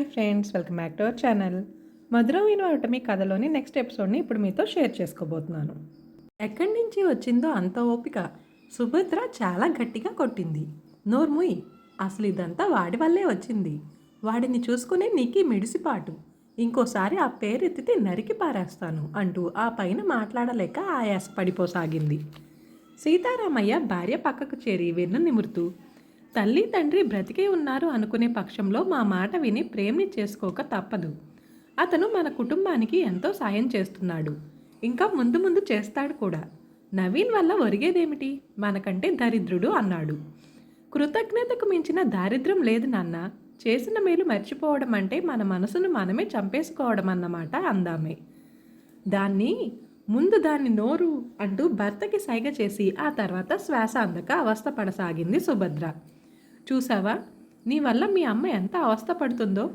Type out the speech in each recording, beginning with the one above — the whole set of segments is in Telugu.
Hi friends welcome back to our channel. మధురం వినోటమి కథలోని నెక్స్ట్ ఎపిసోడ్ని ఇప్పుడు మీతో షేర్ చేసుకోబోతున్నాను. ఎక్కడి నుంచి వచ్చిందో అంత ఓపిక సుభద్ర చాలా గట్టిగా కొట్టింది. నోర్ముయ్ అసలు ఇదంతా వాడి వల్లే వచ్చింది. వాడిని చూసుకునే నీకి మిడిసిపాటు. ఇంకోసారి ఆ పేరెత్తితే నరికి పారేస్తాను అంటూ ఆ పైన మాట్లాడలేక ఆయాస పడిపోసాగింది సీతారామయ్య భార్య పక్కకు చేరి వెన్ను నిమురుతూ తల్లి తండ్రి బ్రతికే ఉన్నారు అనుకునే పక్షంలో మా మాట విని ప్రేమ్ని చేసుకోక తప్పదు. అతను మన కుటుంబానికి ఎంతో సాయం చేస్తున్నాడు. ఇంకా ముందు ముందు చేస్తాడు కూడా. నవీన్ వల్ల ఒరిగేదేమిటి? మనకంటే దరిద్రుడు అన్నాడు. కృతజ్ఞతకు మించిన దారిద్ర్యం లేదు నాన్న. చేసిన మేలు మర్చిపోవడం అంటే మన మనసును మనమే చంపేసుకోవడం అన్నమాట అందామే. దాన్ని ముందు దాన్ని నోరు అంటూ భర్తకి సైగ చేసి ఆ తర్వాత శ్వాస అందక అవస్థపడసాగింది సుభద్ర. చూసావా? నీ వల్ల మీ అమ్మ ఎంత అవస్థ పడుతుందో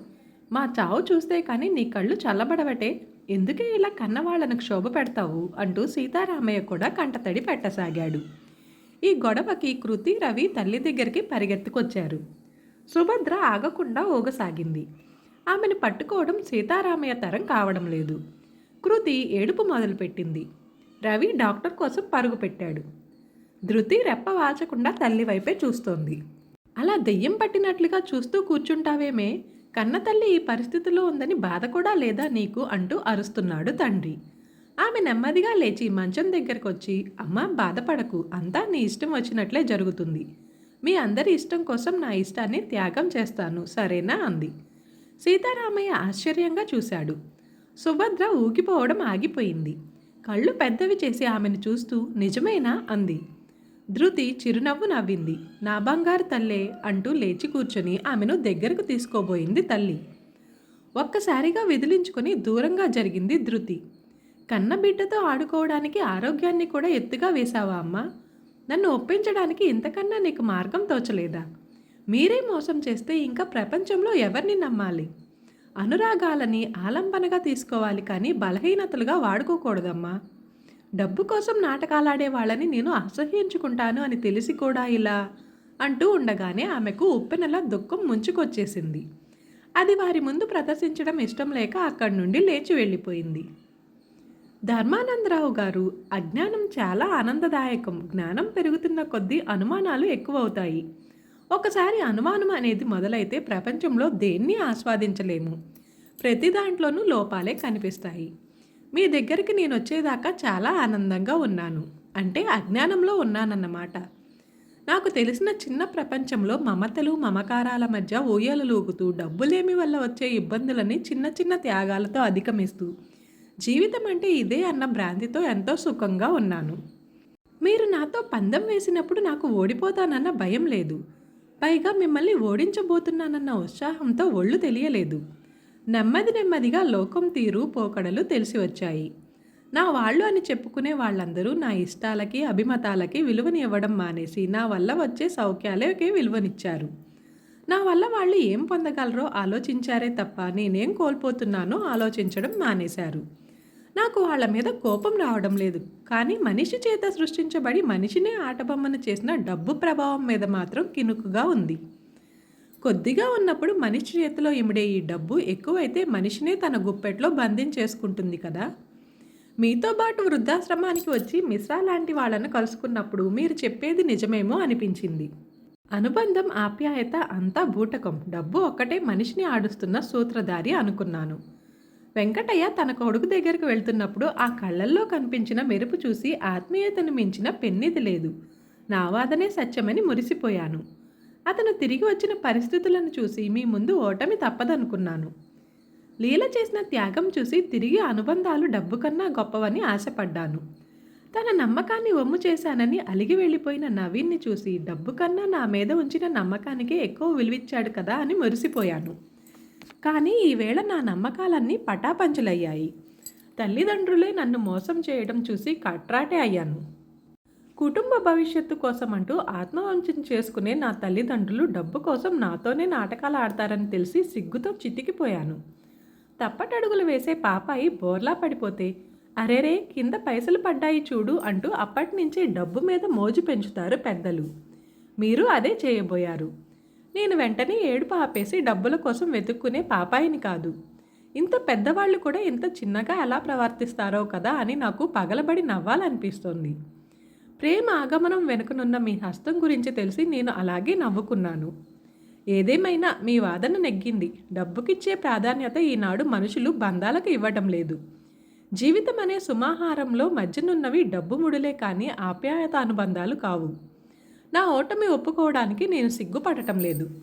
మా చావు చూస్తే కానీ నీ కళ్ళు చల్లబడవటే. ఎందుకే ఇలా కన్నవాళ్ళను క్షోభ పెడతావు? అంటూ సీతారామయ్య కూడా కంటతడి పెట్టసాగాడు. ఈ గొడవకి కృతి రవి తల్లి దగ్గరికి పరిగెత్తుకొచ్చారు. సుభద్ర ఆగకుండా ఊగసాగింది. ఆమెను పట్టుకోవడం సీతారామయ్య తరం కావడం లేదు. కృతి ఏడుపు మొదలుపెట్టింది. రవి డాక్టర్ కోసం పరుగు పెట్టాడు. ధృతి రెప్ప వాచకుండా తల్లి వైపే చూస్తోంది. అలా దెయ్యం పట్టినట్లుగా చూస్తూ కూర్చుంటావేమే? కన్నతల్లి ఈ పరిస్థితిలో ఉందని బాధ కూడా లేదా నీకు అంటూ అరుస్తున్నాడు తండ్రి. ఆమె నెమ్మదిగా లేచి మంచం దగ్గరకు వచ్చి అమ్మ బాధపడకు. అంతా నీ ఇష్టం వచ్చినట్లే జరుగుతుంది. మీ అందరి ఇష్టం కోసం నా ఇష్టాన్ని త్యాగం చేస్తాను. సరేనా? అంది. సీతారామయ్య ఆశ్చర్యంగా చూశాడు. సుభద్ర ఊగిపోవడం ఆగిపోయింది. కళ్ళు పెద్దవి చేసి ఆమెను చూస్తూ నిజమేనా? అంది. ధృతి చిరునవ్వు నవ్వింది. నా బంగారు తల్లే అంటూ లేచి కూర్చొని ఆమెను దగ్గరకు తీసుకోబోయింది తల్లి. ఒక్కసారిగా విదిలించుకొని దూరంగా జరిగింది ధృతి. కన్న బిడ్డతో ఆడుకోవడానికి ఆరోగ్యాన్ని కూడా ఎత్తుగా వేశావా అమ్మా? నన్ను ఒప్పించడానికి ఇంతకన్నా నీకు మార్గం తోచలేదా? మీరే మోసం చేస్తే ఇంకా ప్రపంచంలో ఎవరిని నమ్మాలి? అనురాగాలని ఆలంబనగా తీసుకోవాలి కానీ బలహీనతలుగా వాడుకోకూడదమ్మా. డబ్బు కోసం నాటకాలాడే వాళ్ళని నేను అసహ్యించుకుంటాను అని తెలిసి కూడా ఇలా అంటూ ఉండగానే ఆమెకు ఉప్పెనలా దుఃఖం ముంచుకొచ్చేసింది. అది వారి ముందు ప్రదర్శించడం ఇష్టం లేక అక్కడి నుండి లేచి వెళ్ళిపోయింది. ధర్మానందరావు గారు అజ్ఞానం చాలా ఆనందదాయకం. జ్ఞానం పెరుగుతున్న కొద్దీ అనుమానాలు ఎక్కువవుతాయి. ఒకసారి అనుమానం అనేది మొదలైతే ప్రపంచంలో దేన్ని ఆస్వాదించలేము. ప్రతి దాంట్లోనూ లోపాలే కనిపిస్తాయి. మీ దగ్గరికి నేను వచ్చేదాకా చాలా ఆనందంగా ఉన్నాను. అంటే అజ్ఞానంలో ఉన్నానన్నమాట. నాకు తెలిసిన చిన్న ప్రపంచంలో మమతలు మమకారాల మధ్య ఊయలలూగుతూ డబ్బులేమి వల్ల వచ్చే ఇబ్బందులని చిన్న చిన్న త్యాగాలతో అధిగమిస్తూ జీవితం అంటే ఇదే అన్న భ్రాంతితో ఎంతో సుఖంగా ఉన్నాను. మీరు నాతో పందెం వేసినప్పుడు నాకు ఓడిపోతానన్న భయం లేదు. పైగా మిమ్మల్ని ఓడించబోతున్నానన్న ఉత్సాహంతో ఒళ్ళు తెలియలేదు. నెమ్మది నెమ్మదిగా లోకం తీరు పోకడలు తెలిసి వచ్చాయి. నా వాళ్ళు అని చెప్పుకునే వాళ్ళందరూ నా ఇష్టాలకి అభిమతాలకి విలువని ఇవ్వడం మానేసి నా వల్ల వచ్చే సౌఖ్యాలకి విలువనిచ్చారు. నా వల్ల వాళ్ళు ఏం పొందగలరో ఆలోచించారే తప్ప నేనేం కోల్పోతున్నానో ఆలోచించడం మానేశారు. నాకు వాళ్ళ మీద కోపం రావడం లేదు. కానీ మనిషి చేత సృష్టించబడి మనిషినే ఆటబొమ్మను చేసిన డబ్బు ప్రభావం మీద మాత్రం కినుకుగా ఉంది. కొద్దిగా ఉన్నప్పుడు మనిషి చేతిలో ఇమిడే ఈ డబ్బు ఎక్కువైతే మనిషినే తన గుప్పెట్లో బంధించేసుకుంటుంది కదా. మీతో పాటు వృద్ధాశ్రమానికి వచ్చి మిశ్రా లాంటి వాళ్ళను కలుసుకున్నప్పుడు మీరు చెప్పేది నిజమేమో అనిపించింది. అనుబంధం ఆప్యాయత అంతా బూటకం. డబ్బు ఒక్కటే మనిషిని ఆడుస్తున్న సూత్రధారి అనుకున్నాను. వెంకటయ్య తన కొడుకు దగ్గరకు వెళ్తున్నప్పుడు ఆ కళ్ళల్లో కనిపించిన మెరుపు చూసి ఆత్మీయతను మించిన పెన్నిది లేదు. నా వాదనే సత్యమని మురిసిపోయాను. అతను తిరిగి వచ్చిన పరిస్థితులను చూసి మీ ముందు ఓటమి తప్పదనుకున్నాను. లీల చేసిన త్యాగం చూసి తిరిగి అనుబంధాలు డబ్బు కన్నా గొప్పవని ఆశపడ్డాను. తన నమ్మకాన్ని ఒమ్ము చేశానని అలిగి వెళ్ళిపోయిన నవీన్ని చూసి డబ్బు కన్నా నా మీద ఉంచిన నమ్మకానికే ఎక్కువ విలువిచ్చాడు కదా అని మురిసిపోయాను. కానీ ఈవేళ నా నమ్మకాలన్నీ పటాపంచులయ్యాయి. తల్లిదండ్రులే నన్ను మోసం చేయడం చూసి కట్రాటే అయ్యాను. కుటుంబ భవిష్యత్తు కోసం అంటూ ఆత్మవంచన చేసుకునే నా తల్లిదండ్రులు డబ్బు కోసం నాతోనే నాటకాలు ఆడతారని తెలిసి సిగ్గుతో చితికిపోయాను. తప్పటడుగులు వేసే పాపాయి బోర్లా పడిపోతే అరేరే కింద పైసలు పడ్డాయి చూడు అంటూ అప్పటి నుంచే డబ్బు మీద మోజు పెంచుతారు పెద్దలు. మీరు అదే చేయబోయారు. నేను వెంటనే ఏడుపు ఆపేసి డబ్బుల కోసం వెతుక్కునే పాపాయిని కాదు. ఇంత పెద్దవాళ్ళు కూడా ఇంత చిన్నగా ఎలా ప్రవర్తిస్తారో కదా అని నాకు పగలబడి నవ్వాలనిపిస్తోంది. ప్రేమ ఆగమనం వెనుకనున్న మీ హస్తం గురించి తెలిసి నేను అలాగే నవ్వుకున్నాను. ఏదేమైనా మీ వాదన నెగ్గింది. డబ్బుకిచ్చే ప్రాధాన్యత ఈనాడు మనుషులు బంధాలకు ఇవ్వటం లేదు. జీవితం అనే సుమాహారంలో మధ్యనున్నవి డబ్బు ముడులే కానీ ఆప్యాయత అనుబంధాలు కావు. నా ఓటమి ఒప్పుకోవడానికి నేను సిగ్గుపడటం లేదు.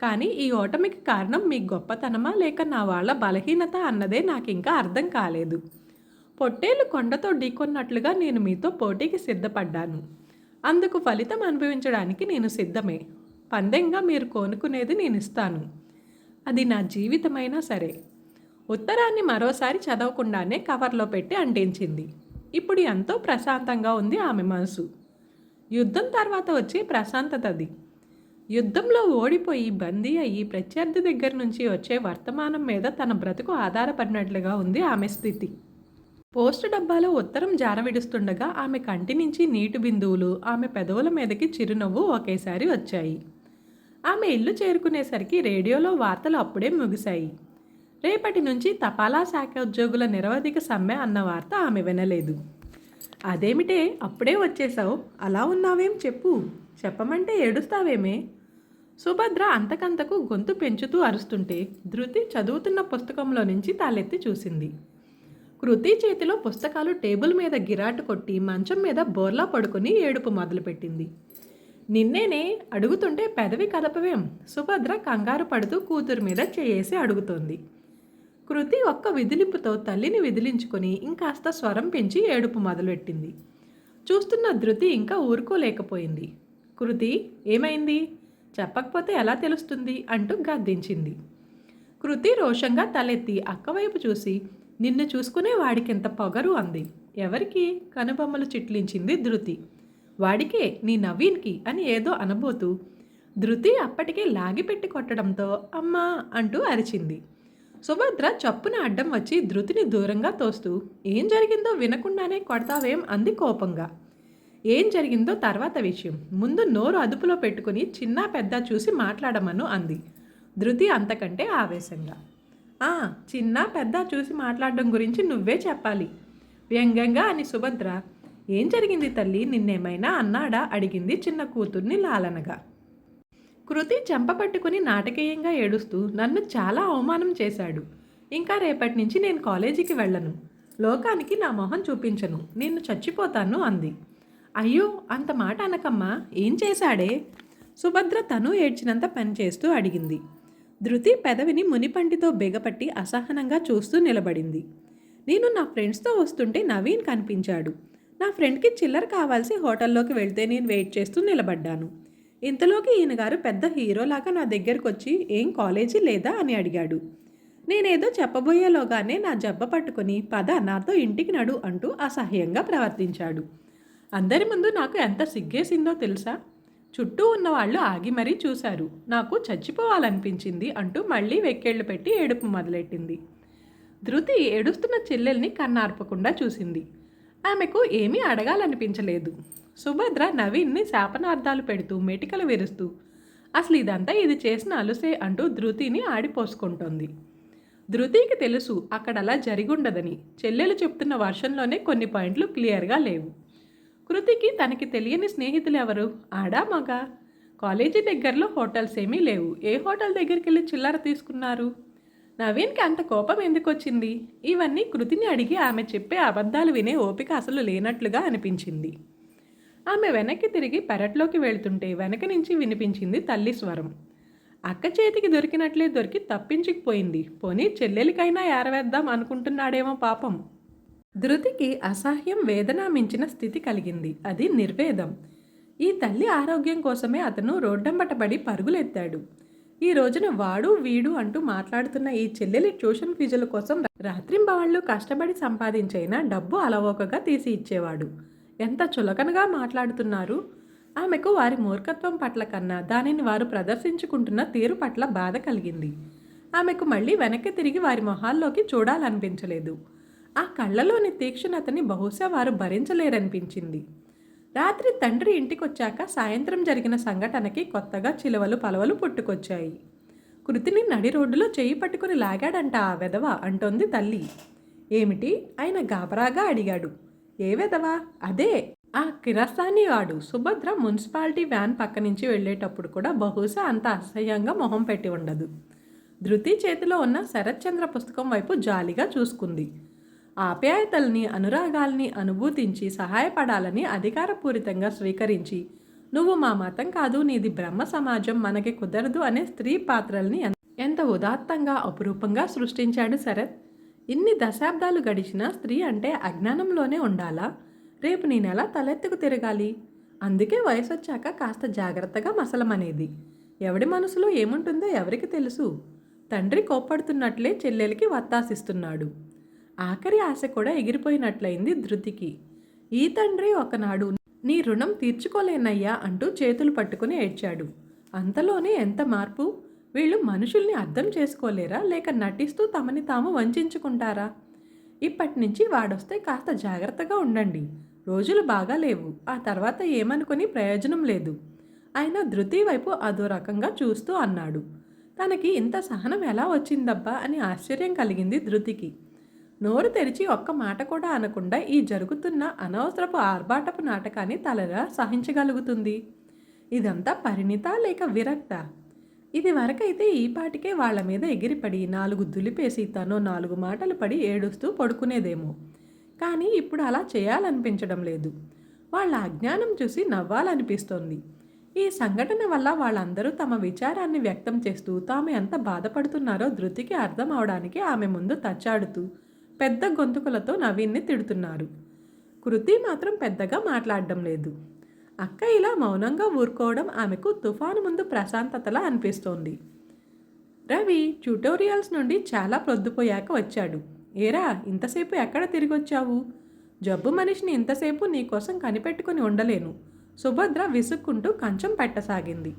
కానీ ఈ ఓటమికి కారణం మీ గొప్పతనమా లేక నా వాళ్ళ బలహీనత అన్నదే నాకు ఇంకా అర్థం కాలేదు. పొట్టేలు కొండతో ఢీకొన్నట్లుగా నేను మీతో పోటీకి సిద్ధపడ్డాను. అందుకు ఫలితం అనుభవించడానికి నేను సిద్ధమే. పందెంగా మీరు కోనుకునేది నేను ఇస్తాను అది నా జీవితమైనా సరే. ఉత్తరాన్ని మరోసారి చదవకుండానే కవర్లో పెట్టి అంటించింది. ఇప్పుడు ఎంతో ప్రశాంతంగా ఉంది ఆమె మనసు. యుద్ధం తర్వాత వచ్చే ప్రశాంతత అది. యుద్ధంలో ఓడిపోయి బందీ అయ్యి ప్రత్యర్థి దగ్గర నుంచి వచ్చే వర్తమానం మీద తన బ్రతుకు ఆధారపడినట్లుగా ఉంది ఆమె స్థితి. పోస్ట్ డబ్బాలో ఉత్తరం జారవిడుస్తుండగా ఆమె కంటి నుంచి నీటి బిందువులు ఆమె పెదవుల మీదకి చిరునవ్వు ఒకేసారి వచ్చాయి. ఆమె ఇల్లు చేరుకునేసరికి రేడియోలో వార్తలు అప్పుడే ముగిశాయి. రేపటి నుంచి తపాలా శాఖ ఉద్యోగుల నిరవధిక సమ్మె అన్న వార్త ఆమె వినలేదు. అదేమిటే? అప్పుడే వచ్చేసావు అలా ఉన్నావేం చెప్పు. చెప్పమంటే ఏడుస్తావేమే? సుభద్ర అంతకంతకు గొంతు పెంచుతూ అరుస్తుంటే ధృతి చదువుతున్న పుస్తకంలో నుంచి తాలెత్తి చూసింది. కృతి చేతిలో పుస్తకాలు టేబుల్ మీద గిరాటు కొట్టి మంచం మీద బోర్లా పడుకుని ఏడుపు మొదలుపెట్టింది. నిన్నేనే అడుగుతుంటే పెదవి కదపవేం? సుభద్ర కంగారు పడుతూ కూతురు మీద చేయేసి అడుగుతోంది. కృతి ఒక్క విదిలింపుతో తల్లిని విదిలించుకొని ఇంకాస్త స్వరం పెంచి ఏడుపు మొదలుపెట్టింది. చూస్తున్న ధృతి ఇంకా ఊరుకోలేకపోయింది. కృతి ఏమైంది? చెప్పకపోతే ఎలా తెలుస్తుంది? అంటూ గద్దించింది. కృతి రోషంగా తలెత్తి అక్కవైపు చూసి నిన్ను చూసుకునే వాడికింత పొగరు అంది. ఎవరికి? కనుబొమ్మలు చిట్లించింది ధృతి. వాడికే నీ నవీన్కి అని ఏదో అనబోతూ ధృతి అప్పటికే లాగిపెట్టి కొట్టడంతో అమ్మా అంటూ అరిచింది. సుభద్ర చప్పున అడ్డం వచ్చి ధృతిని దూరంగా తోస్తూ ఏం జరిగిందో వినకుండానే కొడతావేం అంది కోపంగా. ఏం జరిగిందో తర్వాత విషయం. ముందు నోరు అదుపులో పెట్టుకుని చిన్న పెద్ద చూసి మాట్లాడమను అంది. ధృతి అంతకంటే ఆవేశంగా. చిన్న పెద్ద చూసి మాట్లాడడం గురించి నువ్వే చెప్పాలి. వ్యంగ్యంగా అని సుభద్ర ఏం జరిగింది తల్లి? నిన్నేమైనా అన్నాడా? అడిగింది చిన్న కూతుర్ని లాలనగా. కృతి చెంపపట్టుకుని నాటకీయంగా ఏడుస్తూ నన్ను చాలా అవమానం చేశాడు. ఇంకా రేపటి నుంచి నేను కాలేజీకి వెళ్ళను. లోకానికి నా మొహం చూపించను. నేను చచ్చిపోతాను అంది. అయ్యో అంత మాట అనకమ్మా. ఏం చేశాడే? సుభద్ర తను ఏడ్చినంత పనిచేస్తూ అడిగింది. ధృతి పెదవిని మునిపంటితో బెగపట్టి అసహనంగా చూస్తూ నిలబడింది. నేను నా ఫ్రెండ్స్తో వస్తుంటే నవీన్ కనిపించాడు. నా ఫ్రెండ్కి చిల్లర కావాల్సి హోటల్లోకి వెళ్తే నేను వెయిట్ చేస్తూ నిలబడ్డాను. ఇంతలోకి ఈయన గారు పెద్ద హీరోలాగా నా దగ్గరకు వచ్చి ఏం కాలేజీ లేదా? అని అడిగాడు. నేనేదో చెప్పబోయేలోగానే నా జబ్బ పట్టుకుని పద నాతో ఇంటికి నడు అంటూ అసహ్యంగా ప్రవర్తించాడు. అందరి ముందు నాకు ఎంత సిగ్గేసిందో తెలుసా? చుట్టూ ఉన్నవాళ్ళు ఆగి మరీ చూశారు. నాకు చచ్చిపోవాలనిపించింది అంటూ మళ్ళీ వెక్కేళ్ళు పెట్టి ఏడుపు మొదలెట్టింది. ధృతి ఏడుస్తున్న చెల్లెల్ని కన్నార్పకుండా చూసింది. ఆమెకు ఏమీ అడగాలనిపించలేదు. సుభద్ర నవీన్ని శాపనార్థాలు పెడుతూ మెటికలు విరుస్తూ అసలు ఇదంతా ఇది చేసిన అలుసే అంటూ ధృతిని ఆడిపోసుకుంటోంది. ధృతికి తెలుసు అక్కడ అలా జరిగుండదని. చెల్లెలు చెప్తున్న వర్షంలోనే కొన్ని పాయింట్లు క్లియర్గా లేవు. కృతికి తనకి తెలియని స్నేహితులు ఎవరు? ఆడా మగ? కాలేజీ దగ్గరలో హోటల్స్ ఏమీ లేవు. ఏ హోటల్ దగ్గరికి వెళ్ళి చిల్లర తీసుకున్నారు? నవీన్కి అంత కోపం ఎందుకు వచ్చింది? ఇవన్నీ కృతిని అడిగి ఆమె చెప్పే అబద్ధాలు వినే ఓపిక అసలు లేనట్లుగా అనిపించింది. ఆమె వెనక్కి తిరిగి పెరట్లోకి వెళ్తుంటే వెనక నుంచి వినిపించింది తల్లి స్వరం. అక్క చేతికి దొరికినట్లే దొరికి తప్పించుకుపోయింది. పోనీ చెల్లెలికైనా ఏరవేద్దాం అనుకుంటున్నాడేమో పాపం. ధృతికి అసహ్యం వేదన మించిన స్థితి కలిగింది. అది నిర్వేదం. ఈ తల్లి ఆరోగ్యం కోసమే అతను రోడ్డంబటబడి పరుగులెత్తాడు. ఈ రోజున వాడు వీడు అంటూ మాట్లాడుతున్న ఈ చెల్లెలి ట్యూషన్ ఫీజుల కోసం రాత్రింబవాళ్ళు కష్టపడి సంపాదించైనా డబ్బు అలవోకగా తీసి ఇచ్చేవాడు. ఎంత చులకనగా మాట్లాడుతున్నారు. ఆమెకు వారి మూర్ఖత్వం పట్ల కన్నా దానిని వారు ప్రదర్శించుకుంటున్న తీరు పట్ల బాధ కలిగింది. ఆమెకు మళ్ళీ వెనక్కి తిరిగి వారి మొహాల్లోకి చూడాలనిపించలేదు. ఆ కళ్ళలోని తీక్షణతని బహుశా వారు భరించలేరనిపించింది. రాత్రి తండ్రి ఇంటికొచ్చాక సాయంత్రం జరిగిన సంఘటనకి కొత్తగా చిలువలు పలవలు పుట్టుకొచ్చాయి. కృతిని నడి రోడ్డులో చేయి పట్టుకుని లాగాడంట ఆ వెధవ అంటోంది తల్లి. ఏమిటి? ఆయన గాబరాగా అడిగాడు. ఏ వెధవ? అదే. ఆ కిరస్తాని వాడు సుభద్ర మున్సిపాలిటీ వ్యాన్ పక్క నుంచి వెళ్ళేటప్పుడు కూడా బహుశా అంత అసహ్యంగా మొహం పెట్టి ఉండదు. ధృతి చేతిలో ఉన్న శరత్చంద్ర పుస్తకం వైపు జాలిగా చూసుకుంది. ఆప్యాయతల్ని అనురాగాల్ని అనుభూతించి సహాయపడాలని అధికారపూరితంగా స్వీకరించి నువ్వు మా మతం కాదు నీది బ్రహ్మ సమాజం మనకి కుదరదు అనే స్త్రీ పాత్రల్ని ఎంత ఉదాత్తంగా అపురూపంగా సృష్టించాడు శరత్? ఇన్ని దశాబ్దాలు గడిచినా స్త్రీ అంటే అజ్ఞానంలోనే ఉండాలా? రేపు నేనెలా తలెత్తుకు తిరగాలి? అందుకే వయసు వచ్చాక కాస్త జాగ్రత్తగా మసలమనేది. ఎవడి మనసులో ఏముంటుందో ఎవరికి తెలుసు? తండ్రి కోప్పడుతున్నట్లే చెల్లెలికి వత్తాసిస్తున్నాడు. ఆఖరి ఆశ కూడా ఎగిరిపోయినట్లయింది ధృతికి. ఈ తండ్రి ఒకనాడు నీ రుణం తీర్చుకోలేనయ్యా అంటూ చేతులు పట్టుకుని ఏడ్చాడు. అంతలోనే ఎంత మార్పు? వీళ్ళు మనుషుల్ని అర్థం చేసుకోలేరా? లేక నటిస్తూ తమని తాము వంచుకుంటారా? ఇప్పటి నుంచి వాడొస్తే కాస్త జాగ్రత్తగా ఉండండి. రోజులు బాగా లేవు. ఆ తర్వాత ఏమనుకుని ప్రయోజనం లేదు ఆయన ధృతి వైపు అదో రకంగా చూస్తూ అన్నాడు. తనకి ఇంత సహనం ఎలా వచ్చిందబ్బా అని ఆశ్చర్యం కలిగింది ధృతికి. నోరు తెరిచి ఒక్క మాట కూడా అనకుండా ఈ జరుగుతున్న అనవసరపు ఆర్భాటపు నాటకాన్ని తలరా సహించగలుగుతుంది. ఇదంతా పరిణిత లేక విరక్త? ఇది వరకైతే ఈ పాటికే వాళ్ళ మీద ఎగిరిపడి నాలుగు దులిపేసి తను నాలుగు మాటలు పడి ఏడుస్తూ పడుకునేదేమో. కానీ ఇప్పుడు అలా చేయాలనిపించడం లేదు. వాళ్ళ అజ్ఞానం చూసి నవ్వాలనిపిస్తోంది. ఈ సంఘటన వల్ల వాళ్ళందరూ తమ విచారాన్ని వ్యక్తం చేస్తూ తాము ఎంత బాధపడుతున్నారో ధృతికి అర్థం అవడానికి ఆమె ముందు తచ్చాడుతూ పెద్ద గొంతుకులతో నవీన్ని తిడుతున్నారు. కృతి మాత్రం పెద్దగా మాట్లాడడం లేదు. అక్క ఇలా మౌనంగా ఊరుకోవడం ఆమెకు తుఫాను ముందు ప్రశాంతతలా అనిపిస్తోంది. రవి ట్యూటోరియల్స్ నుండి చాలా ప్రొద్దుపోయాక వచ్చాడు. ఏరా ఇంతసేపు ఎక్కడ తిరిగొచ్చావు? జబ్బు మనిషిని ఇంతసేపు నీకోసం కనిపెట్టుకుని ఉండలేను. సుభద్ర విసుక్కుంటూ కంచం పెట్టసాగింది.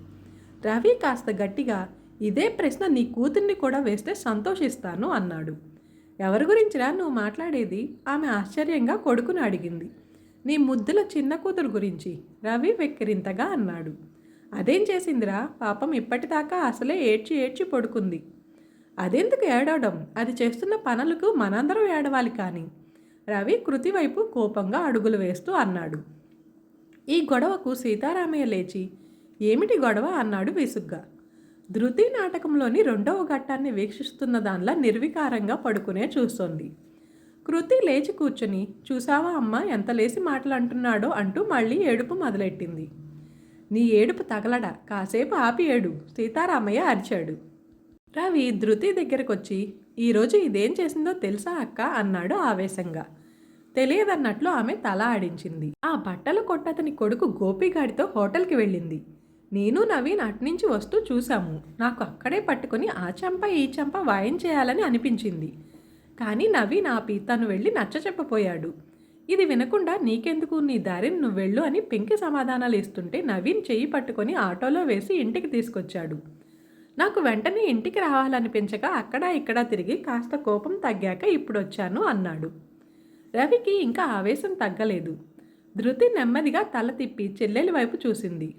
రవి కాస్త గట్టిగా ఇదే ప్రశ్న నీ కూతుర్ని కూడా వేస్తే సంతోషిస్తాను అన్నాడు. ఎవరి గురించిరా నువ్వు మాట్లాడేది? ఆమె ఆశ్చర్యంగా కొడుకుని అడిగింది. నీ ముద్దుల చిన్న కూతురు గురించి రవి వెక్కిరింతగా అన్నాడు. అదేం చేసిందిరా? పాపం ఇప్పటిదాకా అసలే ఏడ్చి ఏడ్చి పడుకుంది. అదెందుకు ఏడవడం? అది చేస్తున్న పనులకు మనందరం ఏడవాలి కానీ. రవి కృతి వైపు కోపంగా అడుగులు వేస్తూ అన్నాడు. ఈ గొడవకు సీతారామయ్య లేచి ఏమిటి గొడవ? అన్నాడు విసుగ్గా. ధృతి నాటకంలోని రెండవ ఘట్టాన్ని వీక్షిస్తున్న దానిలా నిర్వికారంగా పడుకునే చూస్తోంది. కృతి లేచి కూర్చుని చూసావా అమ్మ ఎంత లేసి మాటలు అంటున్నాడో అంటూ మళ్ళీ ఏడుపు మొదలెట్టింది. నీ ఏడుపు తగలడా? కాసేపు ఆపి ఏడు. సీతారామయ్య అరిచాడు. రవి ధృతి దగ్గరకొచ్చి ఈరోజు ఇదేం చేసిందో తెలుసా అక్క? అన్నాడు ఆవేశంగా. తెలియదన్నట్లు ఆమె తల ఆడించింది. ఆ బట్టల కొట్టతని కొడుకు గోపిగాడితో హోటల్కి వెళ్ళింది. నేను నవీన్ అట్నుంచి వస్తూ చూశాము. నాకు అక్కడే పట్టుకొని ఆ చెంప ఈ చెంప వాయించేయాలని అనిపించింది. కానీ నవీన్ ఆపి తను వెళ్ళి నచ్చ చెప్పపోయాడు ఇది వినకుండా నీకెందుకు నీ దారిని నువ్వు వెళ్ళు అని పెంకి సమాధానాలు ఇస్తుంటే నవీన్ చెయ్యి పట్టుకొని ఆటోలో వేసి ఇంటికి తీసుకొచ్చాడు. నాకు వెంటనే ఇంటికి రావాలనిపించక అక్కడ ఇక్కడ తిరిగి కాస్త కోపం తగ్గాక ఇప్పుడు వచ్చాను అన్నాడు. రవికి ఇంకా ఆవేశం తగ్గలేదు. ధృతి నెమ్మదిగా తల తిప్పి చెల్లెలి వైపు చూసింది.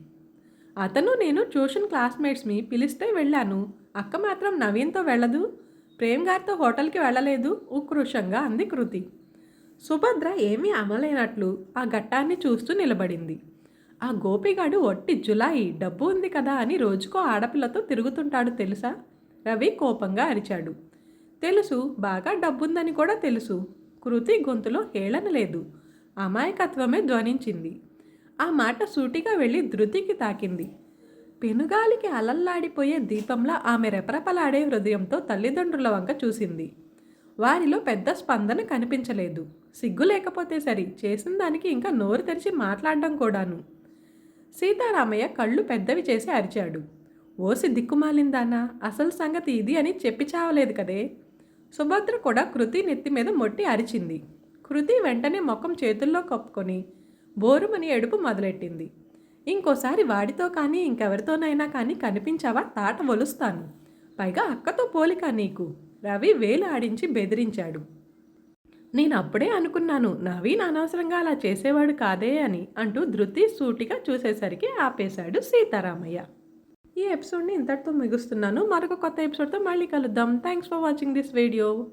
అతను నేను ట్యూషన్ క్లాస్మేట్స్ని పిలిస్తే వెళ్ళాను. అక్క మాత్రం నవీన్తో వెళ్ళదు. ప్రేమ్ గారితో హోటల్కి వెళ్ళలేదు. ఉక్రోషంగా అంది కృతి. సుభద్ర ఏమీ అమలైనట్లు ఆ ఘట్టాన్ని చూస్తూ నిలబడింది. ఆ గోపిగాడు ఒట్టి జులాయి డబ్బు ఉంది కదా అని రోజుకో ఆడపిల్లతో తిరుగుతుంటాడు తెలుసా? రవి కోపంగా అరిచాడు. తెలుసు బాగా డబ్బుందని కూడా తెలుసు. కృతి గొంతులో హేళన లేదు. అమాయకత్వమే ధ్వనించింది. ఆ మాట సూటిగా వెళ్ళి ధృతికి తాకింది. పెనుగాలికి అలల్లాడిపోయే దీపంలా ఆమె రెపరెపలాడే హృదయంతో తల్లిదండ్రుల వంక చూసింది. వారిలో పెద్ద స్పందన కనిపించలేదు. సిగ్గు లేకపోతే సరి చేసిన దానికి ఇంకా నోరు తెరిచి మాట్లాడడం కూడాను. సీతారామయ్య కళ్ళు పెద్దవి చేసి అరిచాడు. ఓసి దిక్కుమాలిందానా అసలు సంగతి ఇది అని చెప్పి చావలేదు కదే? సుభద్ర కూడా కృతి నెత్తి మీద మొట్టి అరిచింది. కృతి వెంటనే ముఖం చేతుల్లో కప్పుకొని బోరుమని ఎడుపు మొదలెట్టింది. ఇంకోసారి వాడితో కానీ ఇంకెవరితోనైనా కానీ కనిపించావా? తాట ఒలుస్తాను. పైగా అక్కతో పోలిక నీకు. రవి వేలు ఆడించి బెదిరించాడు. నేను అప్పుడే అనుకున్నాను నవీన్ అనవసరంగా అలా చేసేవాడు కాదే అని అంటూ ధృతి సూటిగా చూసేసరికి ఆపేశాడు సీతారామయ్య. ఈ ఎపిసోడ్ని ఇంతటితో ముగుస్తున్నాను. మరొక కొత్త ఎపిసోడ్తో మళ్ళీ కలుద్దాం. Thanks for watching this video